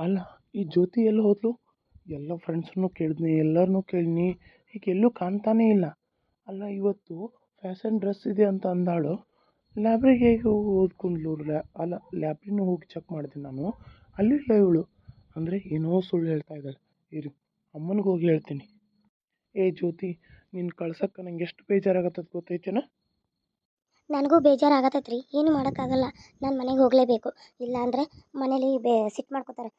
ಅಲ್ಲ, ಈ ಜ್ಯೋತಿ ಎಲ್ಲಿ ಹೋದ್ಲು? ಎಲ್ಲ ಫ್ರೆಂಡ್ಸನ್ನು ಕೇಳಿದ್ನಿ ಎಲ್ಲರನ್ನೂ ಕೇಳಿನಿ. ಈಗ ಎಲ್ಲೂ ಕಾಣ್ತಾನೇ ಇಲ್ಲ. ಅಲ್ಲ, ಇವತ್ತು ಫ್ಯಾಷನ್ ಡ್ರೆಸ್ ಇದೆ ಅಂತ ಅಂದಾಳು. ಲ್ಯಾಬ್ರಿಗೆ ಹೇಗೆ ಓದ್ಕೊಂಡ್ಲು ಲ್ಯಾ, ಅಲ್ಲ ಲ್ಯಾಬ್ರಿನೂ ಹೋಗಿ ಚೆಕ್ ಮಾಡಿದೆ ನಾನು. ಅಲ್ಲಿ ಇಲ್ಲ ಇವಳು. ಅಂದರೆ ಏನೋ ಸುಳ್ಳು ಹೇಳ್ತಾ ಇದ್ದಾಳೆ. ಇರು, ಅಮ್ಮನಿಗೆ ಹೋಗಿ ಹೇಳ್ತೀನಿ. ಏ ಜ್ಯೋತಿ, ನೀನು ಕಳ್ಸಕ್ಕೆ ನಂಗೆ ಎಷ್ಟು ಬೇಜಾರಾಗತ್ತದ ಗೊತ್ತೈತೇನ? ನನಗೂ ಬೇಜಾರು ಆಗತೈತ್ರಿ ಏನು ಮಾಡೋಕ್ಕಾಗಲ್ಲ. ನಾನು ಮನೆಗೆ ಹೋಗಲೇಬೇಕು. ಇಲ್ಲಾಂದರೆ ಮನೇಲಿ ಬೇ ಸಿಟ್ಟು ಮಾಡ್ಕೋತಾರೆ.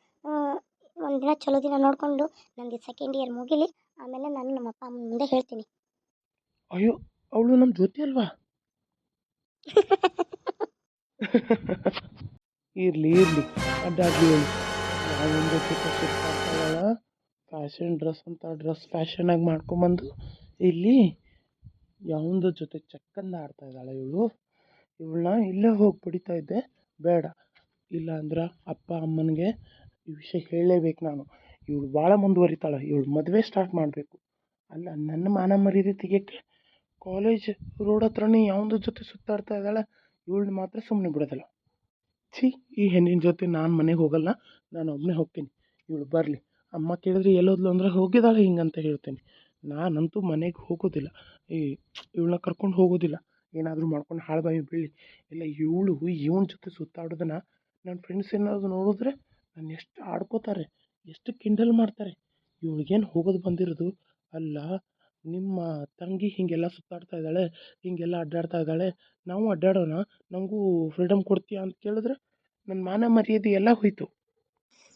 ಒಂದು ದಿನ ಚಲೋ ದಿನ ನೋಡಿಕೊಂಡು ನನಗೆ ಸೆಕೆಂಡ್ ಇಯರ್ ಮುಗೀಲಿ. ಆಮೇಲೆ ನಾನು ನಮ್ಮ ಅಪ್ಪ ಅಮ್ಮನ ಮುಂದೆ ಹೇಳ್ತೀನಿ. ಅಯ್ಯೋ ಅವಳು ನಮ್ಮ ಜೊತೆ ಅಲ್ವಾ? ಇರಲಿ ಇರಲಿ. ಅದಾಗಲಿ ಹೇಳಿ. ಯಾವೊಂದು ಫ್ಯಾಷನ್ ಡ್ರೆಸ್ ಅಂತ ಡ್ರೆಸ್ ಫ್ಯಾಷನಾಗಿ ಮಾಡ್ಕೊಂಬಂದು. ಇಲ್ಲಿ ಯಾವೊಂದು ಜೊತೆ ಚಕ್ಕಂದ ಆಡ್ತಾ ಇದ್ದಾಳೆ ಇವಳು. ಇವಳನ್ನ ಇಲ್ಲೇ ಹೋಗಿ ಬಡಿತಾ ಇದ್ದೆ. ಬೇಡ. ಇಲ್ಲ ಅಂದ್ರೆ ಅಪ್ಪ, ಅಮ್ಮನಿಗೆ ಈ ವಿಷಯ ಹೇಳಲೇಬೇಕು ನಾನು. ಇವಳು ಭಾಳ ಮುಂದುವರಿತಾಳೆ. ಇವಳು ಮದುವೆ ಸ್ಟಾರ್ಟ್ ಮಾಡಬೇಕು. ಅಲ್ಲ, ನನ್ನ ಮಾನ ಮರ್ಯಾದೆ ತೆಗಿಯೋಕ್ಕೆ ಕಾಲೇಜ್ ರೋಡ್ ಹತ್ರನೇ ಯಾವೊಂದು ಜೊತೆ ಸುತ್ತಾಡ್ತಾ ಇದ್ದಾಳೆ, ಇವಳನ್ನ ಮಾತ್ರ ಸುಮ್ಮನೆ ಬಿಡೋದಿಲ್ಲ. ಛೀ, ಈ ಹೆಣ್ಣಿನ ಜೊತೆ ನಾನು ಮನೆಗೆ ಹೋಗಲ್ಲ. ನಾನು ಒಬ್ಬನೇ ಹೋಗ್ತೀನಿ. ಇವಳು ಬರಲಿ. ಅಮ್ಮ ಕೇಳಿದ್ರೆ ಎಲ್ಲೋದ್ಲು ಅಂದರೆ ಹೋಗಿದ್ದಾಳೆ ಹಿಂಗಂತ ಹೇಳ್ತೀನಿ. ನಾನಂತೂ ಮನೆಗೆ ಹೋಗೋದಿಲ್ಲ. ಈ ಇವಳನ್ನ ಕರ್ಕೊಂಡು ಹೋಗೋದಿಲ್ಲ. ಏನಾದರೂ ಮಾಡ್ಕೊಂಡು ಹಾಳು ಬಾಯಿ ಬೀಳಿ ಇಲ್ಲ, ಇವಳು ಇವನ ಜೊತೆ ಸುತ್ತಾಡೋದನ್ನ ನನ್ನ ಫ್ರೆಂಡ್ಸ್ ಏನಾದರೂ ನೋಡಿದ್ರೆ ನನ್ನ ಎಷ್ಟು ಆಡ್ಕೋತಾರೆ, ಎಷ್ಟು ಕಿಂಡಲ್ ಮಾಡ್ತಾರೆ. ಇವಳಿಗೇನು ಹೋಗೋದು ಬಂದಿರೋದು? ಅಲ್ಲ, ನಿಮ್ಮ ತಂಗಿ ಹೀಗೆಲ್ಲ ಸುತ್ತಾಡ್ತಾ ಇದ್ದಾಳೆ, ಹೀಗೆಲ್ಲ ಅಡ್ಡಾಡ್ತಾ ಇದ್ದಾಳೆ. ನಾವು ಅಡ್ಡಾಡೋಣ ನಮಗೂ ಫ್ರೀಡಮ್ ಕೊಡ್ತೀಯಾ ಅಂತ ಕೇಳಿದ್ರೆ ನನ್ನ ಮಾನ ಮರ್ಯಾದೆ ಎಲ್ಲ ಹೋಯ್ತು.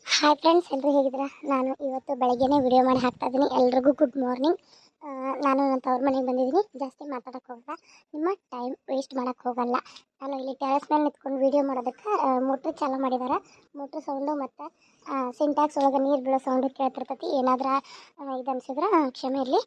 ಹಾಯ್ ಫ್ರೆಂಡ್ಸ್ ಎಲ್ಲರೂ ಹೇಗಿದ್ದೀರಾ? ನಾನು ಇವತ್ತು ಬೆಳಗ್ಗೆನೇ ವಿಡಿಯೋ ಮಾಡಿ ಹಾಕ್ತಾ ಇದ್ದೀನಿ. ಎಲ್ರಿಗೂ ಗುಡ್ ಮಾರ್ನಿಂಗ್ ನಾನು ನನ್ನ ತವ್ರ ಮನೆಗೆ ಬಂದಿದ್ದೀನಿ. ಜಾಸ್ತಿ ಮಾತಾಡೋಕ್ಕೆ ಹೋಗಲ್ಲ ನಿಮ್ಮ ಟೈಮ್ ವೇಸ್ಟ್ ಮಾಡೋಕ್ಕೆ ಹೋಗಲ್ಲ. ನಾನು ಇಲ್ಲಿ ಟೆರೆಸ್ ಮೇಲೆ ನಿಂತ್ಕೊಂಡು ವಿಡಿಯೋ ಮಾಡೋದಕ್ಕೆ ಮೋಟ್ರ್ ಚಾಲೂ ಮಾಡಿದ್ದಾರೆ ಮೋಟ್ರ್ ಸೌಂಡು ಮತ್ತು ಸಿಂಟ್ಯಾಕ್ಸ್ ಒಳಗೆ ನೀರು ಬೀಳೋ ಸೌಂಡು ಕೇಳ್ತಿರ್ತೈತಿ. ಏನಾದ್ರೆ ಇದು ಅನ್ಸಿದ್ರೆ ಕ್ಷಮೆ ಇರಲಿ.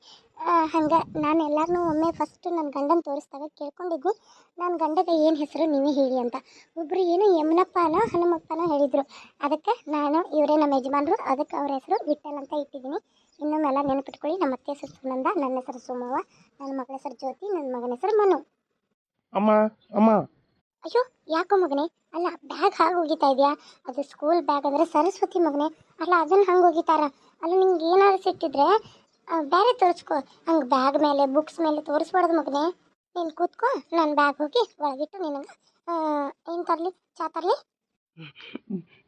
ಹಂಗೆ ನಾನು ಎಲ್ಲರನ್ನೂ ಒಮ್ಮೆ ಫಸ್ಟ್ ನನ್ನ ಗಂಡನ ತೋರಿಸ್ದಾಗ ಕೇಳ್ಕೊಂಡಿದ್ನಿ. ನನ್ನ ಗಂಡಗೆ ಏನು ಹೆಸರು ನೀವೇ ಹೇಳಿ ಅಂತ. ಒಬ್ಬರು ಏನು ಯಮುನಪ್ಪನೋ, ಹನುಮಪ್ಪನೋ ಹೇಳಿದರು. ಅದಕ್ಕೆ ನಾನು ಇವರೇ ನಮ್ಮ ಯಜಮಾನರು, ಅದಕ್ಕೆ ಅವ್ರ ಹೆಸರು ವಿಠಲ್ ಅಂತ ಇಟ್ಟಿದ್ದೀನಿ. ಇನ್ನೊಮ್ಮೆಲ್ಲ ನೆನಪಿಟ್ಕೊಳ್ಳಿ, ನಮ್ಮ ಅತ್ತೆ ಹೆಸರು ಸುನಂದ, ನನ್ನ ಹೆಸರು ಸೋಮವ್ವ, ನನ್ನ ಮಗಳ ಹೆಸರು ಜ್ಯೋತಿ, ನನ್ನ ಮಗನ ಹೆಸರು ಮನು. ಅಮ್ಮ ಅಮ್ಮ. ಅಯ್ಯೋ ಯಾಕೋ ಮಗನೇ? ಅಲ್ಲ ಬ್ಯಾಗ್ ಹಾಗೆ ಹೋಗಿತಾ ಇದೆಯಾ? ಅದು ಸ್ಕೂಲ್ ಬ್ಯಾಗ್ ಅಂದರೆ ಸರಸ್ವತಿ ಮಗನೇ. ಅಲ್ಲ ಅದನ್ನು ಹಂಗೆ ಹೋಗಿತಾರ ಅಲ್ಲ ನಿಂಗೆ ಏನಾದ್ರು ಸಿಟ್ಟಿದ್ರೆ ಆ, ಬೇರೆ ತೋರಿಸ್ಕೊ. ಹಂಗೆ ಬ್ಯಾಗ್ ಮೇಲೆ ಬುಕ್ಸ್ ಮೇಲೆ ತೋರಿಸ್ಬಾರ್ದು ಮಗನೇ. ನೀನು ಕೂತ್ಕೋ ನಾನು ಬ್ಯಾಗ್ ಹೋಗಿ ಒಳಗಿಟ್ಟು ನಿನಗೆ ಏನು ತರಲಿ? ಚಾ ತರಲಿ?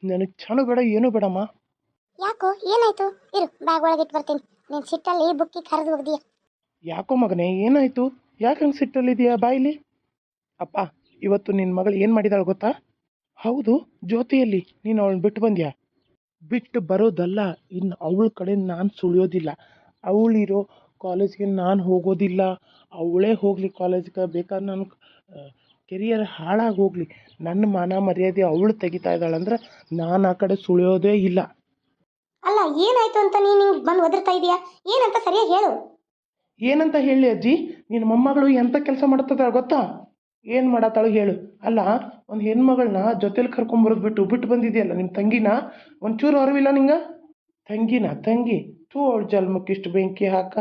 ನನಗೆ ಚಾನು ಬೇಡ ಏನೂ ಬೇಡಮ್ಮ. ಯಾಕೋ ಏನಾಯ್ತು? ಇರು ಬ್ಯಾಗ್ ಒಳಗಿಟ್ಟು ಬರ್ತೀನಿ. ನೀನು ಸಿಟ್ಟಲ್ಲಿ ಬುಕ್ಕಿಗೆ ಕರೆದು ಹೋಗ್ದೀಯ? ಯಾಕೋ ಮಗನೇ ಏನಾಯಿತು? ಯಾಕೆ ಹಂಗೆ ಸಿಟ್ಟಲ್ಲಿದೆಯಾ ಬಾಯಿಲಿ? ಅಪ್ಪ ಇವತ್ತು ನಿನ್ನ ಮಗಳು ಏನು ಮಾಡಿದಾಳು ಗೊತ್ತಾ? ಹೌದು ಜ್ಯೋತಿಯಲ್ಲಿ. ನೀನು ಅವಳನ್ನ ಬಿಟ್ಟು ಬಂದ್ಯಾ? ಬಿಟ್ಟು ಬರೋದಲ್ಲ. ಇನ್ನು ಅವಳ ಕಡೆ ನಾನು ಸುಳಿಯೋದಿಲ್ಲ. ಅವಳಿರೋ ಕಾಲೇಜ್ಗೆ ನಾನು ಹೋಗೋದಿಲ್ಲ. ಅವಳೇ ಹೋಗಲಿ ಕಾಲೇಜ್ಗೆ. ಬೇಕಾದ್ರೆ ನಾನು ಕೆರಿಯರ್ ಹಾಳಾಗಿ ಹೋಗಲಿ. ನನ್ನ ಮಾನ ಮರ್ಯಾದೆ ಅವಳು ತೆಗಿತಾ ಇದ್ದಾಳಂದ್ರೆ ನಾನು ಆ ಕಡೆ ಸುಳಿಯೋದೇ ಇಲ್ಲ. ಅಲ್ಲ ಏನಾಯ್ತು ಅಂತ ನೀನು ಹಿಂಗೆ ಬಂದು ಒದರ್ತಾ ಇದೀಯಾ? ಏನಂತ ಸರಿಯಾಗಿ ಹೇಳು. ಏನಂತ ಹೇಳಿ ಅಜ್ಜಿ? ನಿನ್ನ ಮೊಮ್ಮಗಳು ಎಂಥ ಕೆಲಸ ಮಾಡ್ತದ ಗೊತ್ತಾ? ಏನು ಮಾಡತ್ತಾಳು ಹೇಳು. ಅಲ್ಲ ಒಂದು ಹೆಣ್ಮಗಳನ್ನ ಜೊತೆಲಿ ಕರ್ಕೊಂಬರೋದು ಬಿಟ್ಟು ಬಿಟ್ಟು ಬಂದಿದೆಯಲ್ಲ ನಿಮ್ಮ ತಂಗಿನ? ಒಂಚೂರು ಅರಿವಿಲ್ಲ ನಿಂಗೆ? ತಂಗಿನ ತಂಗಿ ತೂ ಅವಳ ಜನ್ಮಕ್ಕೆ ಇಷ್ಟು ಬೆಂಕಿ ಹಾಕ.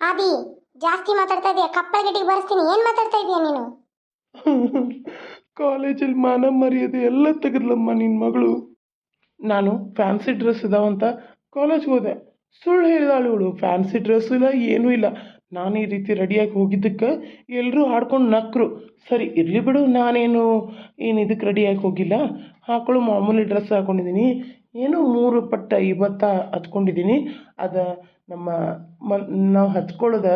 ಆದಿ ಜಾಸ್ತಿ ಮಾತಾಡ್ತಾ ಇದೀಯ ಕಪ್ಪಳ ಗಿಟ್ಟಿಗೆ ಬರ್ಸ್ತೀನಿ ಏನು ಮಾತಾಡ್ತಾ ಇದೀಯ ನೀನು? ಕಾಲೇಜಲ್ಲಿ ಮಾನ ಮರ್ಯಾದೆ ಎಲ್ಲ ತೆಗೆದ್ಲಮ್ಮ ನಿನ್ನ ಮಗಳು. ನಾನು ಫ್ಯಾನ್ಸಿ ಡ್ರೆಸ್ ಇದಾವಂತ ಕಾಲೇಜ್ಗೆ ಹೋದೆ. ಸುಳ್ಳು ಹೇಳಿದಾಳು ಇವಳು ಫ್ಯಾನ್ಸಿ ಡ್ರೆಸ್ ಇಲ್ಲ ಏನೂ ಇಲ್ಲ. ನಾನು ಈ ರೀತಿ ರೆಡಿಯಾಗಿ ಹೋಗಿದ್ದಕ್ಕೆ ಎಲ್ಲರೂ ಹಾಡ್ಕೊಂಡು ನಕ್ಕರು ಸರಿ, ಇರಲಿ ಬಿಡು, ನಾನೇನು ಏನು ಇದಕ್ಕೆ ರೆಡಿಯಾಗಿ ಹೋಗಿಲ್ಲ. ಹಾಕೊಳ್ಳೋ, ಮಾಮೂಲಿ ಡ್ರೆಸ್ ಹಾಕ್ಕೊಂಡಿದ್ದೀನಿ ಏನು ಮೂರು ಪಟ್ಟ ಇವತ್ತ ಹಚ್ಕೊಂಡಿದ್ದೀನಿ ಅದು ನಮ್ಮ ಮ ನಾವು ಹಚ್ಕೊಳ್ಳೋದ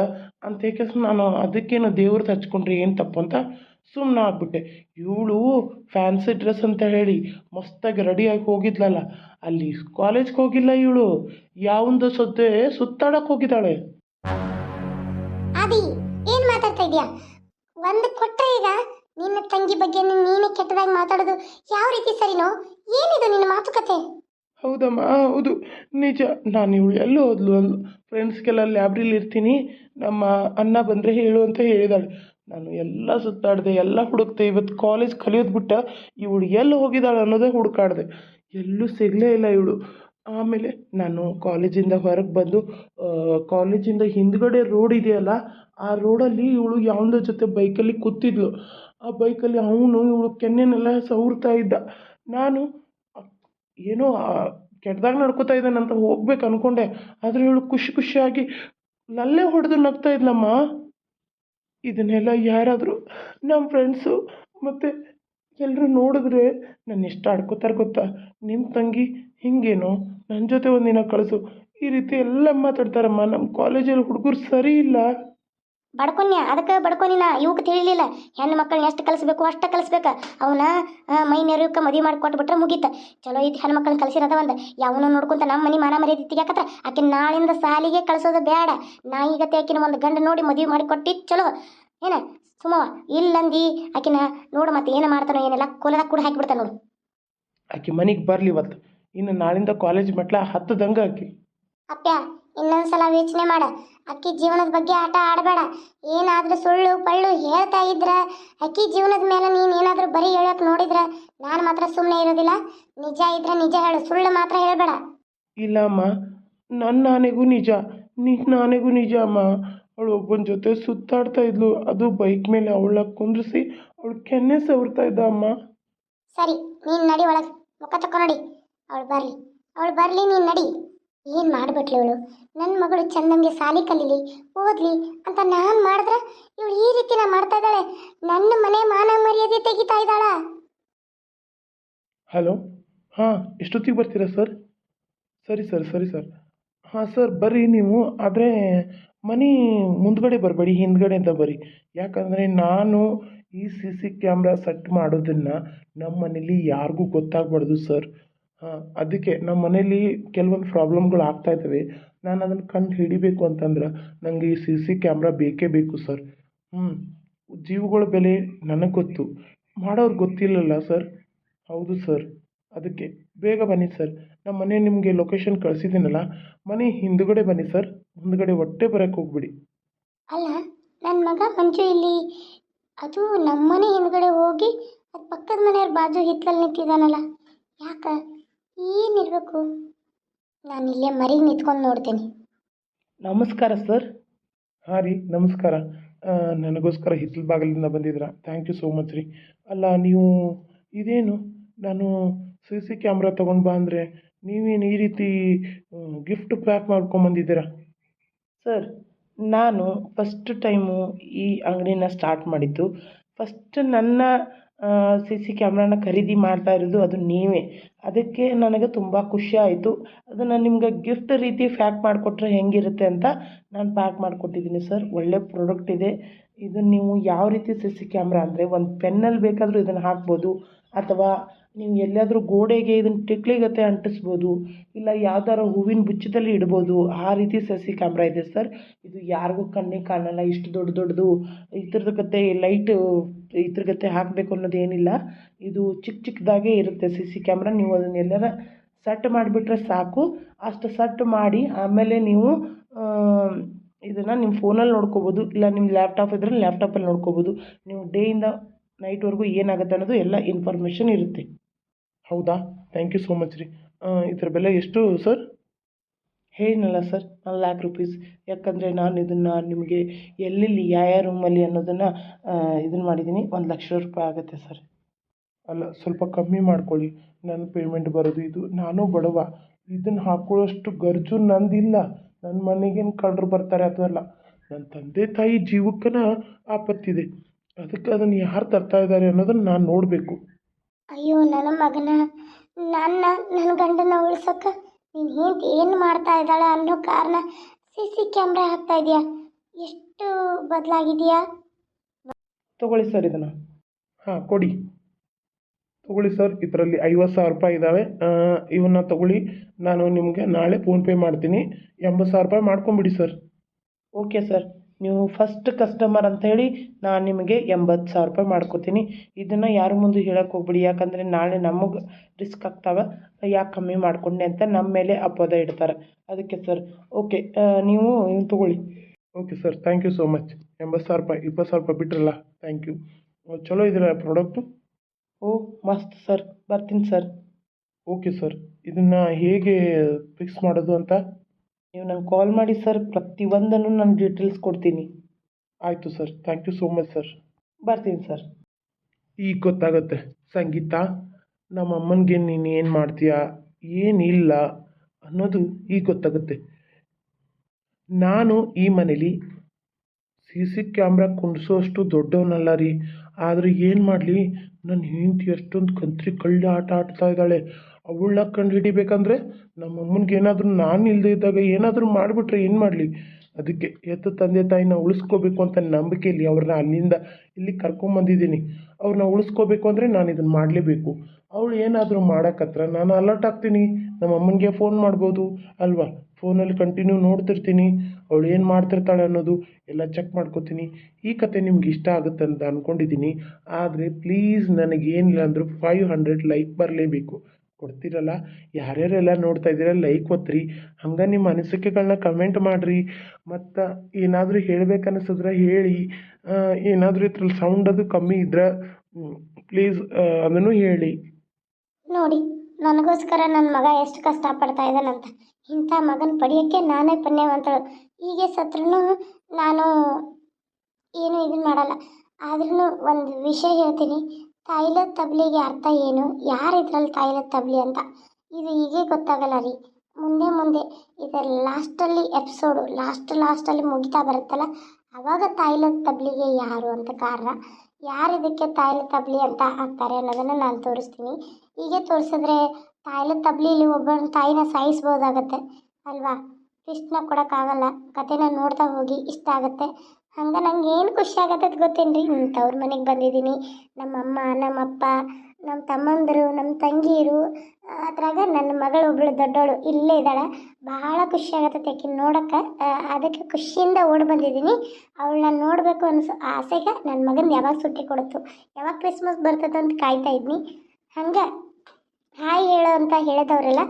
ಅಂತ ಏಕೆ ನಾನು ಅದಕ್ಕೇನು ದೇವ್ರದ್ದು ಹಚ್ಕೊಂಡ್ರೆ, ಏನು ತಪ್ಪು ಅಂತ ಸುಮ್ಮನೆ ಆಗ್ಬಿಟ್ಟೆ. ಇವಳು ಫ್ಯಾನ್ಸಿ ಡ್ರೆಸ್ ಅಂತ ಹೇಳಿ ಮಸ್ತಾಗಿ ರೆಡಿಯಾಗಿ ಹೋಗಿದ್ಲಲ್ಲ, ಅಲ್ಲಿ ಕಾಲೇಜ್ಗೆ ಹೋಗಿಲ್ಲ ಇವಳು. ಯಾವೊಂದು ಸೊದ್ದೆ ಸುತ್ತಾಡಕ್ಕೆ ಹೋಗಿದ್ದಾಳೆ. ಇದೀಯ? ಒಂದು ಕೊಟ್ಟರೆ ಈಗ ನಿನ್ನ ತಂಗಿ ಬಗ್ಗೆ ನೀನ್- ಕೆಟ್ಟದಾಗಿ ಮಾತಾಡೋದು ಯಾವ ರೀತಿ ಸರಿನೋ? ಏನಿದು ನಿನ್ನ ಮಾತುಕತೆ? ಹೌದಮ್ಮ, ಹೌದು. ನಿಜ, ನಾನು ಇವಳು ಎಲ್ಲೂ ಹೋದ್ಲು ಅಂದ್ಲು ಫ್ರೆಂಡ್ಸ್ಗೆಲ್ಲ ಲ್ಯಾಬ್ರಿಲಿ ಇರ್ತೀನಿ. ನಮ್ಮ ಅಣ್ಣ ಬಂದರೆ ಹೇಳು ಅಂತ ಹೇಳಿದಾಳೆ. ನಾನು ಎಲ್ಲ ಸುತ್ತಾಡಿದೆ, ಎಲ್ಲ ಹುಡುಕ್ತೆ ಇವತ್ತು ಕಾಲೇಜ್ ಕಲಿಯೋದು ಬಿಟ್ಟ ಇವಳು ಎಲ್ಲಿ ಹೋಗಿದ್ದಾಳೆ ಅನ್ನೋದೇ ಹುಡುಕಾಡಿದೆ. ಎಲ್ಲೂ ಸಿಗಲೇ ಇಲ್ಲ ಇವಳು. ಆಮೇಲೆ ನಾನು ಕಾಲೇಜಿಂದ ಹೊರಗೆ ಬಂದು ಕಾಲೇಜಿಂದ ಹಿಂದ್ಗಡೆ ರೋಡ್ ಇದೆಯಲ್ಲ ಆ ರೋಡಲ್ಲಿ ಇವಳು ಯಾವುದೋ ಜೊತೆ ಬೈಕಲ್ಲಿ ಕೂತಿದ್ಲು. ಆ ಬೈಕಲ್ಲಿ ಅವನು ಇವಳು ಕೆನ್ನೆನೆಲ್ಲ ಸವರ್ತಾ ಇದ್ದ. ನಾನು, ಏನೋ ಕೆಟ್ಟದಾಗ ನಡ್ಕೋತಾ ಅಂತ ಹೋಗ್ಬೇಕು ಅಂದ್ಕೊಂಡೆ ಆದರೆ ಇವಳು ಖುಷಿ ಖುಷಿಯಾಗಿ ನಲ್ಲೇ ಹೊಡೆದು ನಗ್ತಾ ಇದ್ಲಮ್ಮ. ಇದನ್ನೆಲ್ಲ ಯಾರಾದರೂ ನಮ್ಮ ಫ್ರೆಂಡ್ಸು ಮತ್ತು ಎಲ್ಲರೂ ನೋಡಿದ್ರೆ ನನ್ನ ಎಷ್ಟು ಆಡ್ಕೋತಾರೆ ಗೊತ್ತಾ? ನಿಮ್ಮ ತಂಗಿ ಹಿಂಗೇನೋ? ನನ್ನ ಜೊತೆ ಒಂದಿನ ಕಳಿಸು. ಈ ರೀತಿ ಎಲ್ಲ ಮಾತಾಡ್ತಾರಮ್ಮ. ನಮ್ಮ ಕಾಲೇಜಲ್ಲಿ ಹುಡುಗರು ಸರಿ ಇಲ್ಲ. ಬಡ್ಕೊನ್ಯ ಅದಕ್ಕೆ ಬಡ್ಕೊನಿನ ಇವಕ್ಕೆ ತಿಳಿಲಿಲ್ಲ. ಹೆಣ್ಣು ಮಕ್ಕಳನ್ನ ಎಷ್ಟು ಕಲಿಸ್ಬೇಕು ಅಷ್ಟು ಕಲಿಸ್ಬೇಕು. ಅವನ ಮೈ ನೆರವಕ್ಕೆ ಮದುವೆ ಮಾಡಿ ಕೊಟ್ಬಿಟ್ರೆ ಮುಗೀತ. ಚಲೋ ಐತಿ ಹೆಣ್ಣು ಮಕ್ಕಳನ್ನ ಕಲಿಸಿರೋದ ಒಂದು. ಯಾವನು ನೋಡ್ಕೊಂತ ನಮ್ಮ ಮನೆ ಮಾನ ಮರ್ಯಾದೆ ತೆಗಿಯಾಕತ್ರ ಆಕೆ ನಾಳಿಂದ ಸಾಲಿಗೆ ಕಳಿಸೋದು ಬೇಡ ನಾ ಈಗ ಆಕಿನ ಒಂದು ಗಂಡ ನೋಡಿ ಮದುವೆ ಮಾಡಿ ಕೊಟ್ಟಿ ಚಲೋ. ಏನ ಸುಮವ ಇಲ್ಲಂದಿ ಆಕಿನ ನೋಡು ಮತ್ತೆ ಏನು ಮಾಡ್ತಾನೋ ಏನೆಲ್ಲ ಕೋಲದ ಕೂಡ ಹಾಕಿಬಿಡ್ತಾನೆ ನೋಡು. ಆಕೆ ಮನೆಗೆ ಬರಲಿ ಇವತ್ತು. ಇನ್ನು ನಾಳಿಂದ ಕಾಲೇಜ್ ಮೆಟ್ಲ ಹತ್ತದಂಗ ಆಕಿ. ಅಪ್ಪ ಇನ್ನೊಂದ್ಸಲ ಯೋಚನೆ ಮಾಡ. ಅಕ್ಕಿ ಜೀವನದ ಬಗ್ಗೆ ಆಟ ಆಡಬೇಡ. ಏನಾದ್ರೂ ಸುಳ್ಳು ಪಳ್ಳು ಹೇಳ್ತಾ ಇದ್ರ ಅಕ್ಕಿ ಜೀವನದ ಮೇಲೆ ನೀನು ಏನಾದ್ರೂ ಬರೀ ಹೇಳಕ್ ನೋಡಿದ್ರ ನಾನು ಮಾತ್ರ ಸುಮ್ಮನೆ ಇರೋದಿಲ್ಲ. ನಿಜ ಇದ್ರೆ ನಿಜ ಹೇಳು ಸುಳ್ಳು ಮಾತ್ರ ಹೇಳಬೇಡ. ಇಲ್ಲ ಅಮ್ಮ ನನ್ನ ಆನೆಗೂ ನಿಜ ನಿನ್ನ ಆನೆಗೂ ನಿಜ ಅಮ್ಮ. ಅವಳು ಒಬ್ಬನ ಜೊತೆ ಸುತ್ತಾಡ್ತಾ ಇದ್ಲು. ಅದು ಬೈಕ್ ಮೇಲೆ ಅವಳ ಕುಂದ್ರಿಸಿ ಅವಳು ಕೆನ್ನೆ ಸವರ್ತಾ ಇದ್ದ ಅಮ್ಮ. ಸರಿ ನೀನು ನಡಿ ಒಳಗೆ. ಮುಖ ತಕೊಂಡಿ ಅವಳು ಬರಲಿ. ಅವಳು ಬರಲಿ ನೀನು ನಡಿ. ಏನು ಮಾಡ್ಬಿಟ್ಲಿ ಇವಳು? ನನ್ನ ಮಗಳು ಚಂದಂಗೆ ಸಾಲಿ ಕಲೀಲಿ, ಓದ್ಲಿ ಅಂತ ನಾನು ಮಾಡಿದ್ರೆ ಇವಳು ಈ ರೀತಿ ನಾ ಮಾಡ್ತಾ ಇದ್ದಾಳೆ. ನನ್ನ ಮನೆ ಮಾನ ಮರ್ಯಾದೆ ತೆಗಿತಾ ಇದ್ದಾಳ? ಹಲೋ? ಹಾಂ, ಎಷ್ಟೊತ್ತಿಗೆ ಬರ್ತೀರಾ ಸರ್? ಸರಿ ಸರ್ ಸರಿ ಸರ್. ಹಾಂ ಸರ್, ಬರ್ರಿ ನೀವು. ಆದರೆ ಮನೆ ಮುಂದ್ಗಡೆ ಬರಬೇಡಿ, ಹಿಂದ್ಗಡೆ ಅಂತ ಬರ್ರಿ. ಯಾಕಂದರೆ ನಾನು ಈ ಸಿ ಸಿ ಕ್ಯಾಮ್ರಾ ಸೆಟ್ ಮಾಡೋದನ್ನು ನಮ್ಮ ಮನೇಲಿ ಯಾರಿಗೂ ಗೊತ್ತಾಗಬಾರ್ದು ಸರ್. ಅದಕ್ಕೆ ನಮ್ಮ ಮನೇಲಿ ಕೆಲವೊಂದು ಪ್ರಾಬ್ಲಮ್ಗಳು ಆಗ್ತಾ ಇದ್ದಾವೆ. ನಾನು ಅದನ್ನು ಕಂಡು ಹಿಡಿಬೇಕು ಅಂತಂದ್ರೆ ನನಗೆ ಈ ಸಿ ಸಿ ಕ್ಯಾಮ್ರಾ ಬೇಕೇ ಬೇಕು ಸರ್. ಹ್ಞೂ ಜೀವಗಳ ಬೆಲೆ ನನಗೆ ಗೊತ್ತು. ಮಾಡೋರು ಗೊತ್ತಿಲ್ಲಲ್ಲ ಸರ್. ಹೌದು ಸರ್. ಅದಕ್ಕೆ ಬೇಗ ಬನ್ನಿ ಸರ್. ನಮ್ಮ ಮನೆ ನಿಮಗೆ ಲೊಕೇಶನ್ ಕಳಿಸಿದ್ದೀನಲ್ಲ, ಮನೆ ಹಿಂದುಗಡೆ ಬನ್ನಿ ಸರ್. ಮುಂದುಗಡೆ ಒಟ್ಟೆ ಬರೋಕ್ಕೆ ಹೋಗ್ಬಿಡಿ. ಅಲ್ಲ ನನ್ನ ಮಗ ಮಂಜು ಇಲ್ಲಿ, ಅದು ನಮ್ಮನೆ ಹಿಂದ್ಗಡೆ ಹೋಗಿ ಅದು ಪಕ್ಕದ ಮನೆಯವ್ರ ಬಾಜು ಹಿತ್ತಲಲ್ಲಿ ನಿಂತಿದ್ದಾನಲ್ಲ. ಯಾಕ? ಏನಿರಬೇಕು ನಾನು ಇಲ್ಲೇ ಮರಿ ನಿಂತ್ಕೊಂಡು ನೋಡ್ತೇನೆ. ನಮಸ್ಕಾರ ಸರ್. ಹಾಂ ರೀ ನಮಸ್ಕಾರ. ನನಗೋಸ್ಕರ ಹಿತ್ತಲ ಬಾಗಿಲಿಂದ ಬಂದಿದ್ದೀರಾ. ಥ್ಯಾಂಕ್ ಯು ಸೋ ಮಚ್ ರೀ. ಅಲ್ಲ ನೀವು ಇದೇನು? ನಾನು ಸಿ ಸಿ ಕ್ಯಾಮ್ರಾ ತೊಗೊಂಡು ಬಾ ಅಂದರೆ ನೀವೇನು ಈ ರೀತಿ ಗಿಫ್ಟ್ ಪ್ಯಾಕ್ ಮಾಡ್ಕೊಂಬಂದಿದ್ದೀರಾ ಸರ್ ನಾನು ಫಸ್ಟ್ ಟೈಮು ಈ ಅಂಗಡಿನ ಸ್ಟಾರ್ಟ್ ಮಾಡಿದ್ದು. ಫಸ್ಟ್ ನನ್ನ ಸಿ ಸಿ ಕ್ಯಾಮ್ರಾನ ಖರೀದಿ ಮಾಡ್ತಾ ಇರೋದು ಅದು ನೀವೇ. ಅದಕ್ಕೆ ನನಗೆ ತುಂಬ ಖುಷಿ ಆಯಿತು. ಅದನ್ನು ನಿಮ್ಗೆ ಗಿಫ್ಟ್ ರೀತಿ ಪ್ಯಾಕ್ ಮಾಡಿಕೊಟ್ರೆ ಹೆಂಗಿರುತ್ತೆ ಅಂತ ನಾನು ಪ್ಯಾಕ್ ಮಾಡಿಕೊಟ್ಟಿದ್ದೀನಿ ಸರ್. ಒಳ್ಳೆ ಪ್ರಾಡಕ್ಟ್ ಇದೆ. ಇದು ನೀವು ಯಾವ ರೀತಿ ಸಿ ಸಿ ಕ್ಯಾಮ್ರಾ ಅಂದರೆ ಒಂದು ಪೆನ್ನಲ್ಲಿ ಬೇಕಾದರೂ ಇದನ್ನು ಹಾಕ್ಬೋದು. ಅಥವಾ ನೀವು ಎಲ್ಲಿಯಾದರೂ ಗೋಡೆಗೆ ಇದನ್ನು ಟಿಕ್ಲಿಗತ್ತೆ ಅಂಟಿಸ್ಬೋದು. ಇಲ್ಲ ಯಾವ್ದಾರ ಹೂವಿನ ಬುಚ್ಚದಲ್ಲಿ ಇಡ್ಬೋದು. ಆ ರೀತಿ ಸಿ ಸಿ ಕ್ಯಾಮ್ರಾ ಇದೆ ಸರ್. ಇದು ಯಾರಿಗೂ ಕಣ್ಣಿಗೆ ಕಾಣಲ್ಲ. ಇಷ್ಟು ದೊಡ್ಡ ದೊಡ್ಡದು. ಈ ಕತೆ ಲೈಟು ಇದ್ರ ಗತೆ ಹಾಕಬೇಕು ಅನ್ನೋದೇನಿಲ್ಲ ಇದು ಚಿಕ್ಕ ಚಿಕ್ಕದಾಗೇ ಇರುತ್ತೆ ಸಿ ಸಿ ಕ್ಯಾಮ್ರಾ. ನೀವು ಅದನ್ನ ಎಲ್ಲಾರ ಸೆಟ್ ಮಾಡಿಬಿಟ್ರೆ ಸಾಕು. ಅಷ್ಟು ಸೆಟ್ ಮಾಡಿ ಆಮೇಲೆ ನೀವು ಇದನ್ನು ನಿಮ್ಮ ಫೋನಲ್ಲಿ ನೋಡ್ಕೋಬೋದು. ಇಲ್ಲ ನಿಮ್ಮ ಲ್ಯಾಪ್ಟಾಪ್ ಇದ್ದರೆ ಲ್ಯಾಪ್ಟಾಪಲ್ಲಿ ನೋಡ್ಕೋಬೋದು. ನೀವು ಡೇಯಿಂದ ನೈಟ್ವರೆಗೂ ಏನಾಗುತ್ತೆ ಅನ್ನೋದು ಎಲ್ಲ ಇನ್ಫಾರ್ಮೇಷನ್ ಇರುತ್ತೆ. ಹೌದಾ? ಥ್ಯಾಂಕ್ ಯು ಸೋ ಮಚ್ ರೀ. ಇದ್ರ ಬೆಲೆ ಎಷ್ಟು ಸರ್? ಹೇಳಿನಲ್ಲ ಸರ್, ಒನ್ ಲ್ಯಾಕ್ ರುಪೀಸ್. ಯಾಕಂದರೆ ನಾನು ಇದನ್ನು ನಿಮಗೆ ಎಲ್ಲೆಲ್ಲಿ, ಯಾವ ರೂಮಲ್ಲಿ ಅನ್ನೋದನ್ನು ಇದನ್ನು ಮಾಡಿದ್ದೀನಿ ಒಂದು ಲಕ್ಷ ರೂಪಾಯಿ ಆಗುತ್ತೆ ಸರ್. ಅಲ್ಲ, ಸ್ವಲ್ಪ ಕಮ್ಮಿ ಮಾಡ್ಕೊಳ್ಳಿ. ನನ್ನ ಪೇಮೆಂಟ್ ಬರೋದು ಇದು. ನಾನು ಬಡವ. ಇದನ್ನು ಹಾಕೊಳ್ಳೋಷ್ಟು ಗರ್ಜು ನಂದಿಲ್ಲ. ನನ್ನ ಮನೆಗೇನು ಕಳ್ಳರು ಬರ್ತಾರೆ ಅದಲ್ಲ ನನ್ನ ತಂದೆ ತಾಯಿ ಜೀವಕ್ಕನ ಆಪತ್ತಿದೆ. ಅದಕ್ಕೆ ಅದನ್ನು ಯಾರು ತರ್ತಾ ಇದ್ದಾರೆ ಅನ್ನೋದನ್ನು ನಾನು ನೋಡಬೇಕು. ಅಯ್ಯೋ, ನನ್ನ ಮಗನ, ನನ್ನ ನನ್ನ ಗಂಡನ ಉಳ್ಸಕ್ಕೆ ನೀನು ಹೆಂಡ್ತಿ ಏನು ಮಾಡ್ತಾ ಇದ್ದಾಳೆ ಅನ್ನೋ ಕಾರಣ ಸಿ ಸಿ ಕ್ಯಾಮ್ರಾ ಹಾಕ್ತಾ ಇದೆಯಾ? ಎಷ್ಟು ಬದಲಾಗಿದೆಯಾ ತಗೊಳ್ಳಿ ಸರ್ ಇದನ್ನು. ಹಾಂ ಕೊಡಿ. ತಗೊಳ್ಳಿ ಸರ್ ಇದರಲ್ಲಿ ಐವತ್ತು ಸಾವಿರ ರೂಪಾಯಿ ಇದ್ದಾವೆ ಇವನ್ನ ತಗೊಳ್ಳಿ. ನಾನು ನಿಮಗೆ ನಾಳೆ ಫೋನ್ಪೇ ಮಾಡ್ತೀನಿ. ಎಂಬತ್ತು ಸಾವಿರ ರೂಪಾಯಿ ಮಾಡ್ಕೊಂಬಿಡಿ ಸರ್. Okay sir. ನೀವು ಫಸ್ಟ್ ಕಸ್ಟಮರ್ ಅಂತ ಹೇಳಿ ನಾನು ನಿಮಗೆ ಎಂಬತ್ತು ಸಾವಿರ ರೂಪಾಯಿ ಮಾಡ್ಕೊತೀನಿ ಇದನ್ನು ಯಾರ ಮುಂದೆ ಹೇಳಕ್ಕೆ ಹೋಗ್ಬಿಡಿ. ಯಾಕಂದರೆ ನಾಳೆ ನಮಗೆ ರಿಸ್ಕ್ ಆಗ್ತಾವೆ. ಯಾಕೆ ಕಮ್ಮಿ ಮಾಡಿಕೊಂಡೆ ಅಂತ ನಮ್ಮ ಮೇಲೆ ಅಪವಾದ ಇಡ್ತಾರೆ. ಅದಕ್ಕೆ ಸರ್ ಓಕೆ ನೀವು ತೊಗೊಳ್ಳಿ. Okay sir thank you so much ಎಂಬತ್ತು ಸಾವಿರ ರೂಪಾಯಿ ಇಪ್ಪತ್ತು ಸಾವಿರ ರೂಪಾಯಿ ಬಿಟ್ರಲ್ಲ ಥ್ಯಾಂಕ್ ಯು ಚಲೋ ಇದ್ರ ಪ್ರಾಡಕ್ಟು ಓ ಮಸ್ತ್ ಸರ್ ಬರ್ತೀನಿ ಸರ್ ಓಕೆ ಸರ್ ಇದನ್ನು ಹೇಗೆ ಫಿಕ್ಸ್ ಮಾಡೋದು ಅಂತ? ನೀವು ನಂಗೆ ಕಾಲ್ ಮಾಡಿ ಸರ್ ಪ್ರತಿಯೊಂದನ್ನು ನಾನು ಡೀಟೇಲ್ಸ್ ಕೊಡ್ತೀನಿ. ಆಯಿತು sir thank you so much sir ಬರ್ತೀನಿ ಸರ್ ಈಗ ಗೊತ್ತಾಗುತ್ತೆ. ಸಂಗೀತ ನಮ್ಮ ಅಮ್ಮನಿಗೆ ನೀನು ಏನು ಮಾಡ್ತೀಯಾ? ಏನಿಲ್ಲ ಅನ್ನೋದು ಈಗ ಗೊತ್ತಾಗುತ್ತೆ. ನಾನು ಈ ಮನೇಲಿ ಸಿ ಸಿ ಕ್ಯಾಮ್ರಾ ಕುಂಡಿಸೋಷ್ಟು ದೊಡ್ಡವನಲ್ಲ ರೀ. ಆದರೆ ಏನು ಮಾಡಲಿ? ನನ್ನ ಹೆಂಡತಿ ಅಷ್ಟೊಂದು ಕಂತ್ರಿ ಕಳ್ಳ ಆಟ ಆಡ್ತಾ ಇದ್ದಾಳೆ. ಅವಳನ್ನ ಕಂಡು ಹಿಡಿಬೇಕಂದ್ರೆ ನಮ್ಮ ಅಮ್ಮನಿಗೆ ಏನಾದರೂ ನಾನು ಇಲ್ಲದೆ ಇದ್ದಾಗ ಏನಾದರೂ ಮಾಡಿಬಿಟ್ರೆ ಏನು ಮಾಡಲಿ? ಅದಕ್ಕೆ ಎತ್ತ ತಂದೆ ತಾಯಿನ ಉಳಿಸ್ಕೋಬೇಕು ಅಂತ ನಂಬಿಕೆಯಲ್ಲಿ ಅವ್ರನ್ನ ಅಲ್ಲಿಂದ ಇಲ್ಲಿ ಕರ್ಕೊಂಬಂದಿದ್ದೀನಿ ಅವ್ರನ್ನ ಉಳಿಸ್ಕೋಬೇಕು ಅಂದರೆ ನಾನು ಇದನ್ನು ಮಾಡಲೇಬೇಕು. ಅವಳು ಏನಾದರೂ ಮಾಡೋಕ್ಕತ್ರ ನಾನು ಅಲರ್ಟ್ ಆಗ್ತೀನಿ. ನಮ್ಮ ಅಮ್ಮನಿಗೆ ಫೋನ್ ಮಾಡ್ಬೋದು. ಅಲ್ವಾ? ಫೋನಲ್ಲಿ ಕಂಟಿನ್ಯೂ ನೋಡ್ತಿರ್ತೀನಿ. ಅವಳು ಏನು ಮಾಡ್ತಿರ್ತಾಳೆ ಅನ್ನೋದು ಎಲ್ಲ ಚೆಕ್ ಮಾಡ್ಕೋತೀನಿ. ಈ ಕತೆ ನಿಮ್ಗೆ ಇಷ್ಟ ಆಗುತ್ತೆ ಅಂತ ಅಂದ್ಕೊಂಡಿದ್ದೀನಿ ಆದರೆ ಪ್ಲೀಸ್ ನನಗೇನಿಲ್ಲ ಅಂದರೂ ಫೈವ್ ಹಂಡ್ರೆಡ್ ಲೈಕ್ ಬರಲೇಬೇಕು. ಕೊಡ್ತೀರಲ್ಲ? ಯಾರ್ಯಾರೆಲ್ಲ ನೋಡ್ತಾ ಇದ್ದೀರ ಲೈಕ್ ಒತ್ತಿರಿ. ಹಂಗೆ ನಿಮ್ಮ ಅನಿಸಿಕೆಗಳನ್ನ ಕಮೆಂಟ್ ಮಾಡಿರಿ. ಮತ್ತು ಏನಾದರೂ ಹೇಳ್ಬೇಕು ಅನಿಸಿದ್ರೆ ಹೇಳಿ ಏನಾದರೂ ಇದ್ರಲ್ಲಿ ಸೌಂಡ್ ಅದು ಕಮ್ಮಿ ಇದ್ರೆ ಪ್ಲೀಸ್ ಅದನ್ನು ಹೇಳಿ. ನೋಡಿ, ನನಗೋಸ್ಕರ ನನ್ನ ಮಗ ಎಷ್ಟು ಕಷ್ಟಪಡ್ತಾ ಇದ್ದಾನಂತ. ಇಂಥ ಮಗನ ಪಡೆಯೋಕ್ಕೆ ನಾನೇ ಪುಣ್ಯವಂತಳು. ಹೀಗೆ ಸತ್ರೂ ನಾನು ಏನು ಇದನ್ನ ಮಾಡಲ್ಲ. ಆದ್ರೂ ಒಂದು ವಿಷಯ ಹೇಳ್ತೀನಿ. ತಾಯಿಲ ತಬ್ಲಿಗೆ ಅರ್ಥ ಏನು? ಯಾರು ಇದ್ರಲ್ಲಿ ತಾಯಿಲ ತಬ್ಲಿ ಅಂತ? ಇದು ಹೀಗೆ ಗೊತ್ತಾಗಲ್ಲ ರೀ. ಮುಂದೆ ಮುಂದೆ ಇದರ ಲಾಸ್ಟಲ್ಲಿ ಎಪಿಸೋಡು ಲಾಸ್ಟ್ ಲಾಸ್ಟಲ್ಲಿ ಮುಗಿತಾ ಬರುತ್ತಲ್ಲ ಆವಾಗ ತಾಯಿಲ ತಬ್ಲಿಗೆ ಯಾರು ಅಂತ ಕಾರಣ? ಯಾರು ಇದಕ್ಕೆ ತಾಯಿಲ ತಬ್ಲಿ ಅಂತ ಹಾಕ್ತಾರೆ ಅನ್ನೋದನ್ನು ನಾನು ತೋರಿಸ್ತೀನಿ. ಹೀಗೆ ತೋರಿಸಿದ್ರೆ ತಾಯಿಲ ತಬ್ಲಿಲಿ ಒಬ್ಬನ ತಾಯಿನ ಸಾಯಿಸ್ಬೋದಾಗತ್ತೆ ಅಲ್ವಾ? ಟ್ವಿಸ್ಟ್ನ ಕೊಡೋಕ್ಕಾಗಲ್ಲ. ಕಥೆನ ನೋಡ್ತಾ ಹೋಗಿ ಇಷ್ಟ ಆಗುತ್ತೆ. ಹಂಗೆ ನಂಗೆ ಏನು ಖುಷಿ ಆಗತ್ತೆ ಗೊತ್ತೇನ್ರಿ? ನಿಮ್ಮ ತವ್ರ ಮನೆಗೆ ಬಂದಿದ್ದೀನಿ. ನಮ್ಮಮ್ಮ ನಮ್ಮಪ್ಪ ನಮ್ಮ ತಮ್ಮಂದರು ನಮ್ಮ ತಂಗಿಯರು ಅದ್ರಾಗ ನನ್ನ ಮಗಳು ಒಬ್ಬಳು ದೊಡ್ಡವಳು ಇಲ್ಲೇ ಇದ್ದಾಳೆ. ಬಹಳ ಖುಷಿ ಆಗತ್ತೆ ಆಕೆ ನೋಡೋಕ್ಕೆ. ಅದಕ್ಕೆ ಖುಷಿಯಿಂದ ಓಡಿ ಬಂದಿದ್ದೀನಿ. ಅವಳನ್ನ ನೋಡಬೇಕು ಅನ್ಸೋ, ಆಸೆಗೆ ನನ್ನ ಮಗನ ಯಾವಾಗ ಸುಟ್ಟಿ ಕೊಡುತ್ತು, ಯಾವಾಗ ಕ್ರಿಸ್ಮಸ್ ಬರ್ತದೆ ಅಂತ ಕಾಯ್ತಾ ಇದ್ನಿ. ಹಂಗೆ ಹಾಯ್ ಹೇಳು ಅಂತ ಹೇಳಿದವರೆಲ್ಲ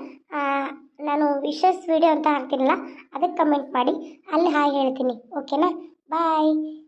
ನಾನು ವಿಶಸ್ ವಿಡಿಯೋ ಅಂತ ಹಾಕ್ತೀನಲ್ಲ ಅದಕ್ಕೆ ಕಮೆಂಟ್ ಮಾಡಿ, ಅಲ್ಲಿ ಹಾಯ್ ಹೇಳ್ತೀನಿ. ಓಕೆನಾ? ಬಾಯ್